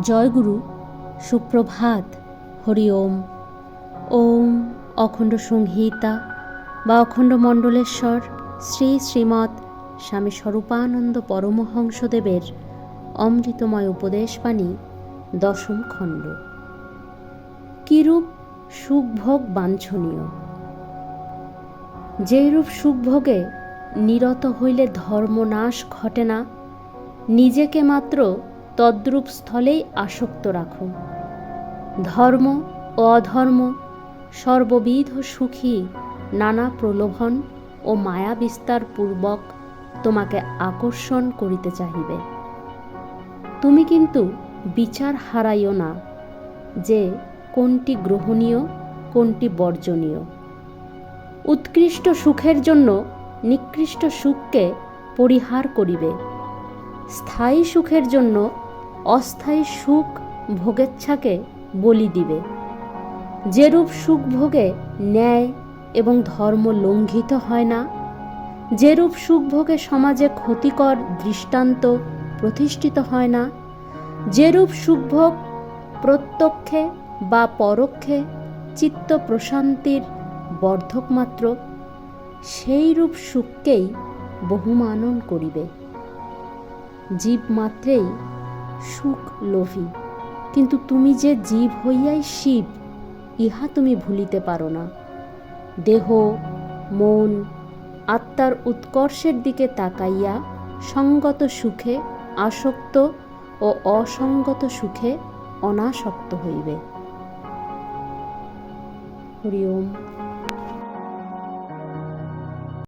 জয়গুরু, সুপ্রভাত, হরি ওম। ওম অখণ্ড সংহিতা বা অখণ্ড মণ্ডলেশ্বর শ্রী শ্রীমৎ স্বামী স্বরূপানন্দ পরমহংসদেবের অমৃতময় উপদেশবাণী, দশম খণ্ড। কিরূপ সুখভোগ বাঞ্ছনীয়? যেরূপ সুখভোগে নিরত হইলে ধর্মনাশ ঘটে না, নিজেকে মাত্র তদ্রূপ স্থলেই আসক্ত রাখো। ধর্ম ও অধর্ম, সর্ববিধ সুখী, নানা প্রলোভন ও মায়া বিস্তার পূর্বক তোমাকে আকর্ষণ করিতে চাহিবে। তুমি কিন্তু বিচার হারাইও না, যে কোনটি গ্রহণীয়, কোনটি বর্জনীয়। উৎকৃষ্ট সুখের জন্য নিকৃষ্ট সুখকে পরিহার করিবে। স্থায়ী সুখের জন্য অস্থায়ী সুখ ভোগেচ্ছাকে বলি দিবে। যেরূপ সুখ ভোগে ন্যায় এবং ধর্ম লঙ্ঘিত হয় না, যেরূপ সুখ ভোগে সমাজে ক্ষতিকর দৃষ্টান্ত প্রতিষ্ঠিত হয় না, যেরূপ সুখভোগ প্রত্যক্ষে বা পরোক্ষে চিত্ত প্রশান্তির বর্ধক মাত্র সেই রূপ সুখকেই বহুমানন করিবে। জীব মাত্রেই সুখ লোভী। কিন্তু তুমি যে জীব হইয়াই শিব, ইহা তুমি ভুলিতে পারো না। দেহ, মন, আত্মার উৎকর্ষের দিকে তাকাইয়া সঙ্গত সুখে আসক্ত ও অসঙ্গত সুখে অনাসক্ত হইবে। হরি ওম